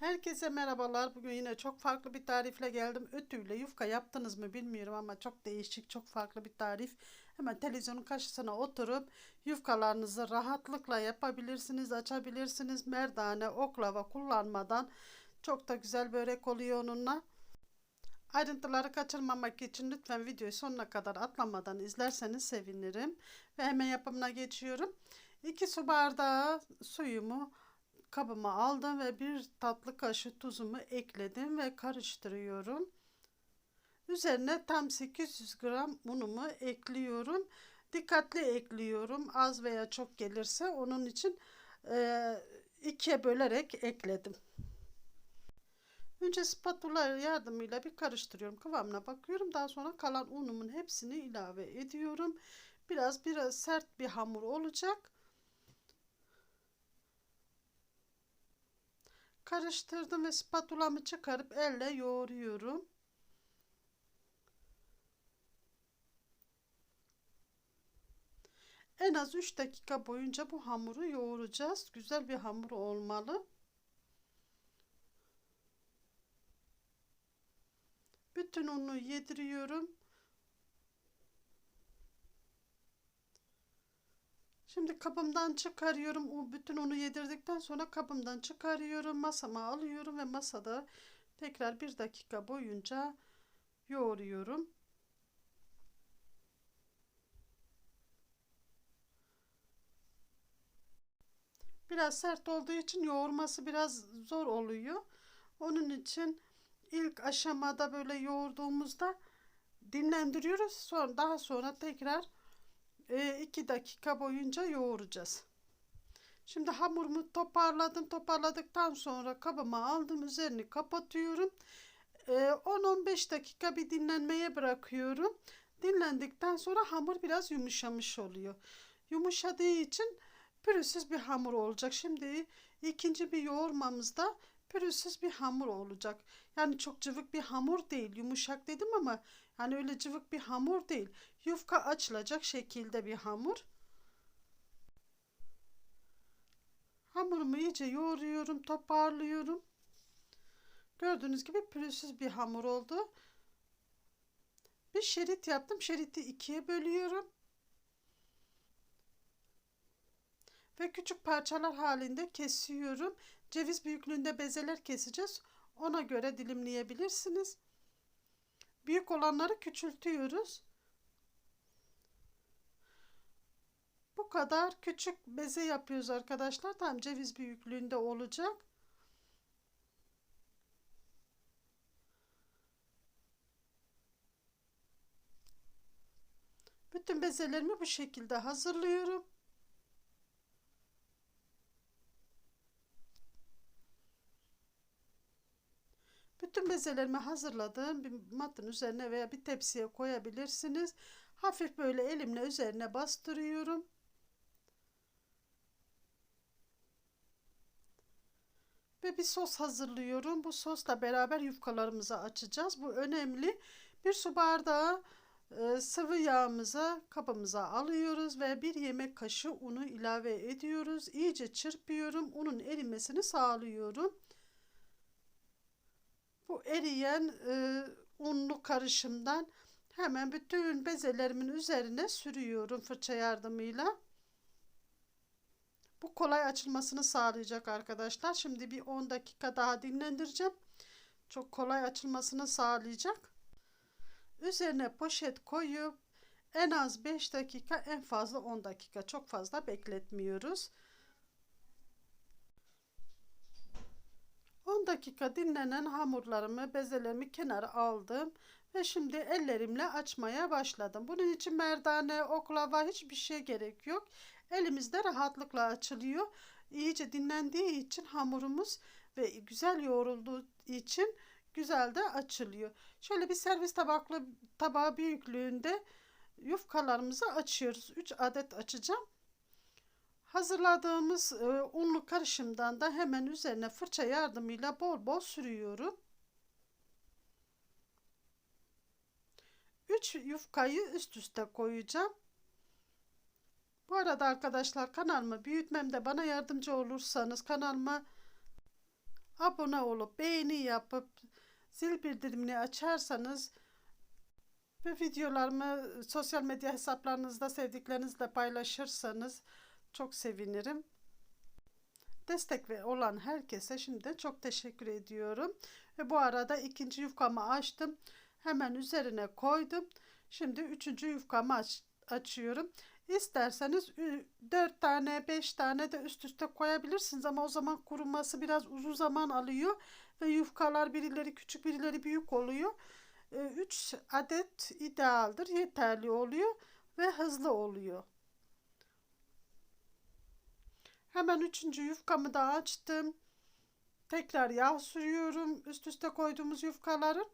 Herkese merhabalar. Bugün yine çok farklı bir tarifle geldim. Ötüyle yufka yaptınız mı bilmiyorum ama çok değişik, çok farklı bir tarif. Hemen televizyonun karşısına oturup yufkalarınızı rahatlıkla yapabilirsiniz, açabilirsiniz. Merdane, oklava kullanmadan çok da güzel börek oluyor onunla. Ayrıntıları kaçırmamak için lütfen videoyu sonuna kadar atlamadan izlerseniz sevinirim. Ve hemen yapımına geçiyorum. 2 su bardağı suyumu kabıma aldım ve bir tatlı kaşığı tuzumu ekledim ve karıştırıyorum. Üzerine tam 800 gram unumu ekliyorum. Dikkatli ekliyorum. Az veya çok gelirse onun için e, ikiye bölerek ekledim. Önce spatula yardımıyla bir karıştırıyorum. Kıvamına bakıyorum. Daha sonra kalan unumun hepsini ilave ediyorum. Biraz biraz sert bir hamur olacak. Karıştırdım ve spatulamı çıkarıp elle yoğuruyorum. En az 3 dakika boyunca bu hamuru yoğuracağız. Güzel bir hamur olmalı. Bütün unu yediriyorum. Şimdi kabımdan çıkarıyorum. O bütün unu yedirdikten sonra kabımdan çıkarıyorum. Masama alıyorum ve masada tekrar bir dakika boyunca yoğuruyorum. Biraz sert olduğu için yoğurması biraz zor oluyor. Onun için ilk aşamada böyle yoğurduğumuzda dinlendiriyoruz. Sonra daha sonra tekrar 2 dakika boyunca yoğuracağız. Şimdi hamurumu toparladım. Toparladıktan sonra kabıma aldım. Üzerini kapatıyorum. 10-15 dakika bir dinlenmeye bırakıyorum. Dinlendikten sonra hamur biraz yumuşamış oluyor. Yumuşadığı için pürüzsüz bir hamur olacak. Şimdi ikinci bir yoğurmamızda pürüzsüz bir hamur olacak. Yani çok cıvık bir hamur değil. Yumuşak dedim ama yani öyle cıvık bir hamur değil. Yufka açılacak şekilde bir hamur. Hamurumu iyice yoğuruyorum, toparlıyorum. Gördüğünüz gibi pürüzsüz bir hamur oldu. Bir şerit yaptım. Şeriti ikiye bölüyorum. Ve küçük parçalar halinde kesiyorum. Ceviz büyüklüğünde bezeler keseceğiz. Ona göre dilimleyebilirsiniz. Büyük olanları küçültüyoruz. Bu kadar küçük beze yapıyoruz arkadaşlar. Tam ceviz büyüklüğünde olacak. Bütün bezelerimi bu şekilde hazırlıyorum. Bütün bezelerimi hazırladım. Bir matın üzerine veya bir tepsiye koyabilirsiniz. Hafif böyle elimle üzerine bastırıyorum. Ve bir sos hazırlıyorum. Bu sosla beraber yufkalarımızı açacağız. Bu önemli. Bir su bardağı e, sıvı yağımıza kabımıza alıyoruz ve bir yemek kaşığı unu ilave ediyoruz. İyice çırpıyorum. Unun erimesini sağlıyorum. Bu eriyen e, unlu karışımdan hemen bütün bezelerimin üzerine sürüyorum fırça yardımıyla. Bu kolay açılmasını sağlayacak arkadaşlar. Şimdi bir 10 dakika daha dinlendireceğim. Çok kolay açılmasını sağlayacak. Üzerine poşet koyup en az 5 dakika en fazla 10 dakika çok fazla bekletmiyoruz. 10 dakika dinlenen hamurlarımı, bezelerimi kenara aldım ve şimdi ellerimle açmaya başladım. Bunun için merdane, oklava hiçbir şey gerek yok. Elimizde rahatlıkla açılıyor. İyice dinlendiği için hamurumuz ve güzel yoğrulduğu için güzel de açılıyor. Şöyle bir servis tabaklı tabağı büyüklüğünde yufkalarımızı açıyoruz. 3 adet açacağım. Hazırladığımız e, unlu karışımdan da hemen üzerine fırça yardımıyla bol bol sürüyorum. 3 yufkayı üst üste koyacağım. Bu arada arkadaşlar kanalımı büyütmemde bana yardımcı olursanız kanalıma abone olup beğeni yapıp zil bildirimini açarsanız ve videolarımı sosyal medya hesaplarınızda sevdiklerinizle paylaşırsanız çok sevinirim. Destek ve olan herkese şimdiden çok teşekkür ediyorum. Ve bu arada ikinci yufkamı açtım. Hemen üzerine koydum. Şimdi üçüncü yufkamı aç, açıyorum. İsterseniz 4 tane 5 tane de üst üste koyabilirsiniz ama o zaman kuruması biraz uzun zaman alıyor ve yufkalar birileri küçük birileri büyük oluyor. 3 adet idealdir yeterli oluyor ve hızlı oluyor. Hemen üçüncü yufkamı da açtım. Tekrar yağ sürüyorum üst üste koyduğumuz yufkaların.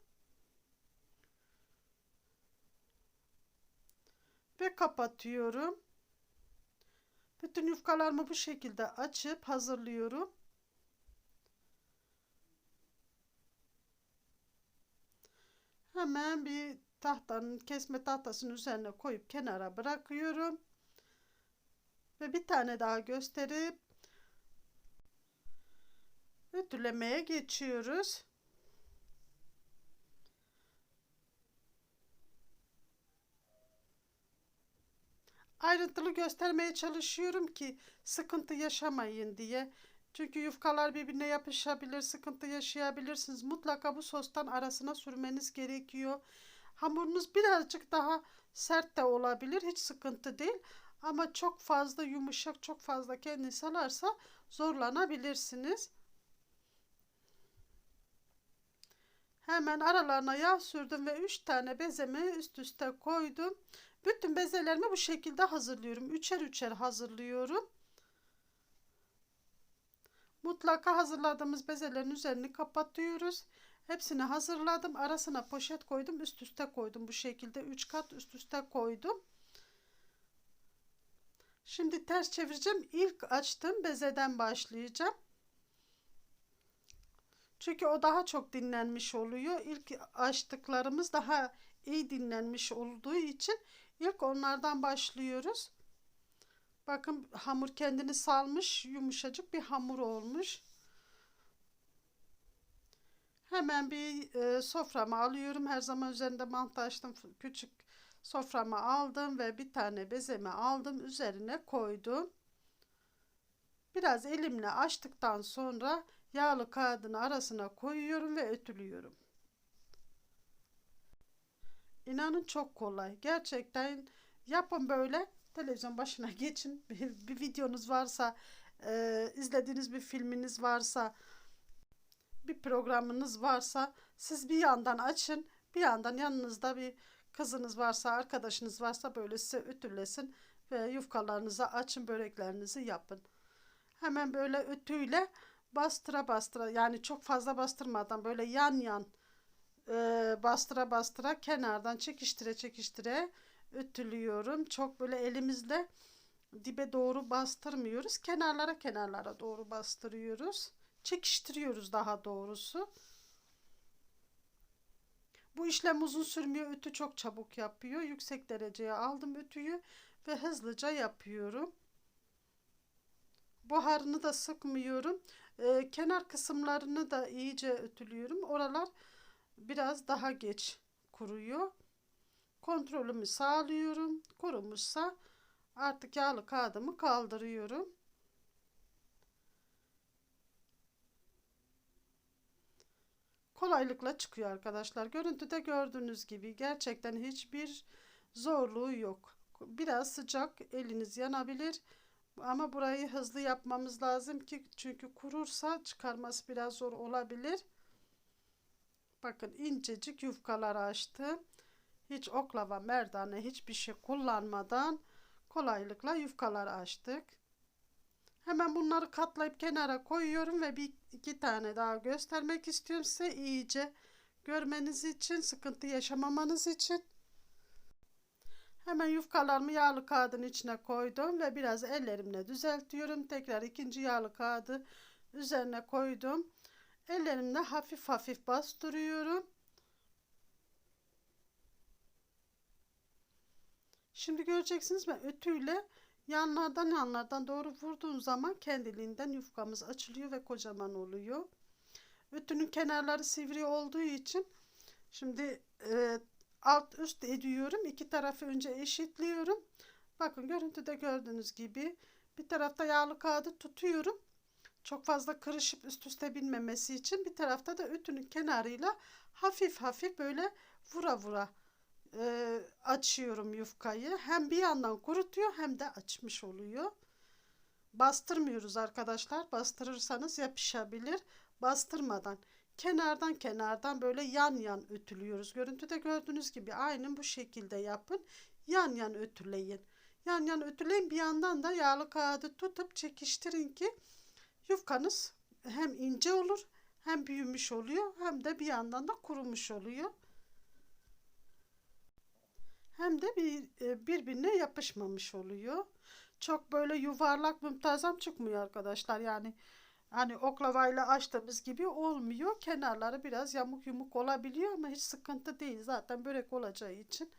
Ve kapatıyorum. Bütün yufkalarımı bu şekilde açıp hazırlıyorum. Hemen bir tahtanın kesme tahtasının üzerine koyup kenara bırakıyorum. Ve bir tane daha gösterip ütülemeye geçiyoruz. Ayrıntılı göstermeye çalışıyorum ki sıkıntı yaşamayın diye. Çünkü yufkalar birbirine yapışabilir, sıkıntı yaşayabilirsiniz. Mutlaka bu sostan arasına sürmeniz gerekiyor. Hamurunuz birazcık daha sert de olabilir, hiç sıkıntı değil. Ama çok fazla yumuşak, çok fazla kendini salarsa zorlanabilirsiniz. Hemen aralarına yağ sürdüm ve 3 tane bezemi üst üste koydum. Bütün bezelerimi bu şekilde hazırlıyorum. Üçer üçer hazırlıyorum. Mutlaka hazırladığımız bezelerin üzerini kapatıyoruz. Hepsini hazırladım. Arasına poşet koydum. Üst üste koydum. Bu şekilde 3 kat üst üste koydum. Şimdi ters çevireceğim. İlk açtığım bezeden başlayacağım. Çünkü o daha çok dinlenmiş oluyor. İlk açtıklarımız daha iyi dinlenmiş olduğu için ilk onlardan başlıyoruz. Bakın hamur kendini salmış, yumuşacık bir hamur olmuş. Hemen bir e, soframı alıyorum. Her zaman üzerinde mantı açtım. Küçük soframı aldım ve bir tane bezemi aldım. Üzerine koydum. Biraz elimle açtıktan sonra yağlı kağıdın arasına koyuyorum ve ötülüyorum. İnanın çok kolay. Gerçekten yapın böyle. Televizyon başına geçin. Bir, bir videonuz varsa, e, izlediğiniz bir filminiz varsa, bir programınız varsa siz bir yandan açın. Bir yandan yanınızda bir kızınız varsa, arkadaşınız varsa böyle size ütülesin ve yufkalarınızı açın, böreklerinizi yapın. Hemen böyle ütüyle bastıra bastıra yani çok fazla bastırmadan böyle yan yan e, bastıra bastıra kenardan çekiştire çekiştire ütülüyorum. Çok böyle elimizle dibe doğru bastırmıyoruz. Kenarlara kenarlara doğru bastırıyoruz. Çekiştiriyoruz daha doğrusu. Bu işlem uzun sürmüyor. Ütü çok çabuk yapıyor. Yüksek dereceye aldım ütüyü ve hızlıca yapıyorum. Buharını da sıkmıyorum. Ee, kenar kısımlarını da iyice ütülüyorum. Oralar biraz daha geç kuruyor. Kontrolümü sağlıyorum. Kurumuşsa artık yağlı kağıdımı kaldırıyorum. Kolaylıkla çıkıyor arkadaşlar. Görüntüde gördüğünüz gibi gerçekten hiçbir zorluğu yok. Biraz sıcak eliniz yanabilir. Ama burayı hızlı yapmamız lazım ki çünkü kurursa çıkarması biraz zor olabilir. Bakın incecik yufkalar açtım. Hiç oklava, merdane hiçbir şey kullanmadan kolaylıkla yufkalar açtık. Hemen bunları katlayıp kenara koyuyorum ve bir iki tane daha göstermek istiyorum size iyice görmeniz için, sıkıntı yaşamamanız için. Hemen yufkalarımı yağlı kağıdın içine koydum ve biraz ellerimle düzeltiyorum. Tekrar ikinci yağlı kağıdı üzerine koydum. Ellerimle hafif hafif bastırıyorum. Şimdi göreceksiniz ben ütüyle yanlardan yanlardan doğru vurduğum zaman kendiliğinden yufkamız açılıyor ve kocaman oluyor. Ütünün kenarları sivri olduğu için şimdi e, alt üst ediyorum. İki tarafı önce eşitliyorum. Bakın görüntüde gördüğünüz gibi bir tarafta yağlı kağıdı tutuyorum. Çok fazla kırışıp üst üste binmemesi için bir tarafta da ütünün kenarıyla hafif hafif böyle vura vura e, açıyorum yufkayı. Hem bir yandan kurutuyor hem de açmış oluyor. Bastırmıyoruz arkadaşlar. Bastırırsanız yapışabilir. Bastırmadan kenardan kenardan böyle yan yan ötülüyoruz. Görüntüde gördüğünüz gibi aynen bu şekilde yapın. Yan yan ötüleyin. Yan yan ötüleyin bir yandan da yağlı kağıdı tutup çekiştirin ki yufkanız hem ince olur hem büyümüş oluyor hem de bir yandan da kurumuş oluyor. Hem de bir, e, birbirine yapışmamış oluyor. Çok böyle yuvarlak mümtazam çıkmıyor arkadaşlar. Yani hani oklavayla açtığımız gibi olmuyor. Kenarları biraz yamuk yumuk olabiliyor ama hiç sıkıntı değil. Zaten börek olacağı için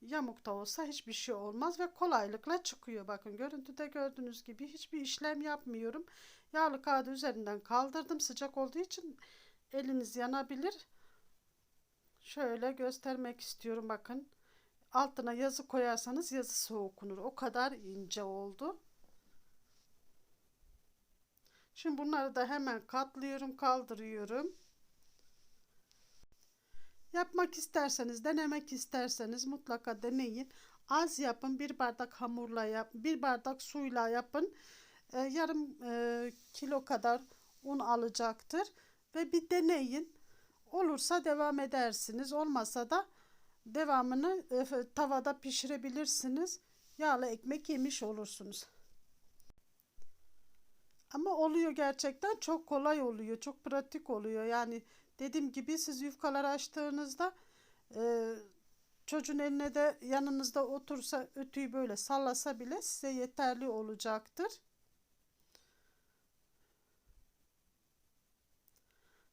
yamuk da olsa hiçbir şey olmaz ve kolaylıkla çıkıyor. Bakın görüntüde gördüğünüz gibi hiçbir işlem yapmıyorum. Yağlı kağıdı üzerinden kaldırdım. Sıcak olduğu için eliniz yanabilir. Şöyle göstermek istiyorum bakın. Altına yazı koyarsanız yazısı okunur. O kadar ince oldu. Şimdi bunları da hemen katlıyorum, kaldırıyorum. Yapmak isterseniz, denemek isterseniz mutlaka deneyin. Az yapın, bir bardak hamurla yap, bir bardak suyla yapın. Ee, yarım e, kilo kadar un alacaktır ve bir deneyin. Olursa devam edersiniz, olmasa da devamını e, tavada pişirebilirsiniz. Yağlı ekmek yemiş olursunuz. Ama oluyor gerçekten çok kolay oluyor. Çok pratik oluyor. Yani dediğim gibi siz yufkaları açtığınızda e, çocuğun eline de yanınızda otursa ötüyü böyle sallasa bile size yeterli olacaktır.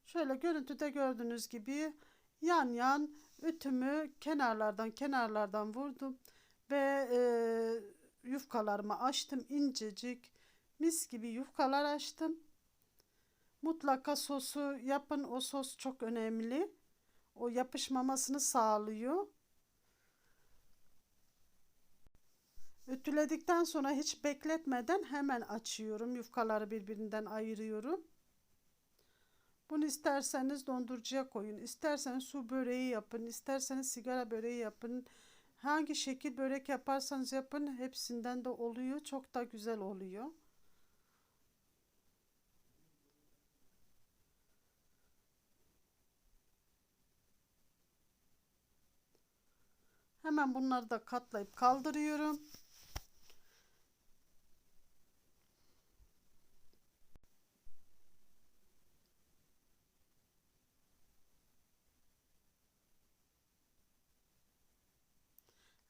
Şöyle görüntüde gördüğünüz gibi yan yan ütümü kenarlardan kenarlardan vurdum ve e, yufkalarımı açtım incecik mis gibi yufkalar açtım. Mutlaka sosu yapın. O sos çok önemli. O yapışmamasını sağlıyor. Ütüledikten sonra hiç bekletmeden hemen açıyorum. Yufkaları birbirinden ayırıyorum. Bunu isterseniz dondurucuya koyun. isterseniz su böreği yapın. isterseniz sigara böreği yapın. Hangi şekil börek yaparsanız yapın hepsinden de oluyor. Çok da güzel oluyor. Hemen bunları da katlayıp kaldırıyorum.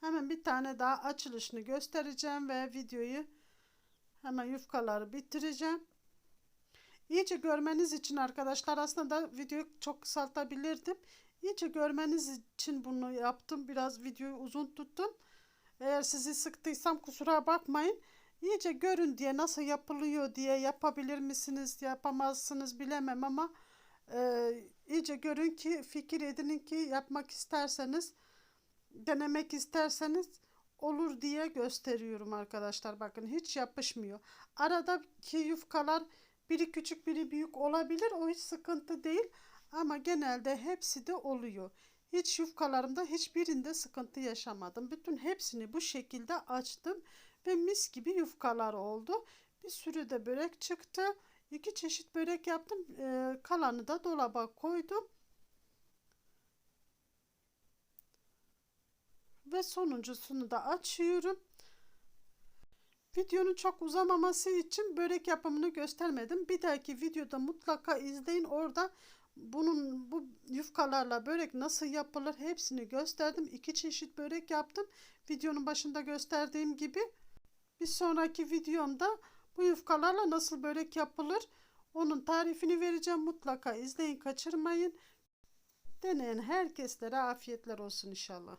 Hemen bir tane daha açılışını göstereceğim ve videoyu hemen yufkaları bitireceğim. İyice görmeniz için arkadaşlar aslında videoyu çok kısaltabilirdim. İyice görmeniz için bunu yaptım. Biraz videoyu uzun tuttum. Eğer sizi sıktıysam kusura bakmayın. İyice görün diye nasıl yapılıyor diye yapabilir misiniz yapamazsınız bilemem ama e, iyice görün ki fikir edinin ki yapmak isterseniz denemek isterseniz olur diye gösteriyorum arkadaşlar. Bakın hiç yapışmıyor. Aradaki yufkalar biri küçük biri büyük olabilir. O hiç sıkıntı değil. Ama genelde hepsi de oluyor. Hiç yufkalarımda hiçbirinde sıkıntı yaşamadım. Bütün hepsini bu şekilde açtım ve mis gibi yufkalar oldu. Bir sürü de börek çıktı. İki çeşit börek yaptım. Ee, kalanı da dolaba koydum. Ve sonuncusunu da açıyorum. Videonun çok uzamaması için börek yapımını göstermedim. Bir dahaki videoda mutlaka izleyin. Orada bunun bu yufkalarla börek nasıl yapılır hepsini gösterdim. İki çeşit börek yaptım. Videonun başında gösterdiğim gibi. Bir sonraki videomda bu yufkalarla nasıl börek yapılır onun tarifini vereceğim. Mutlaka izleyin kaçırmayın. Deneyen herkeslere afiyetler olsun inşallah.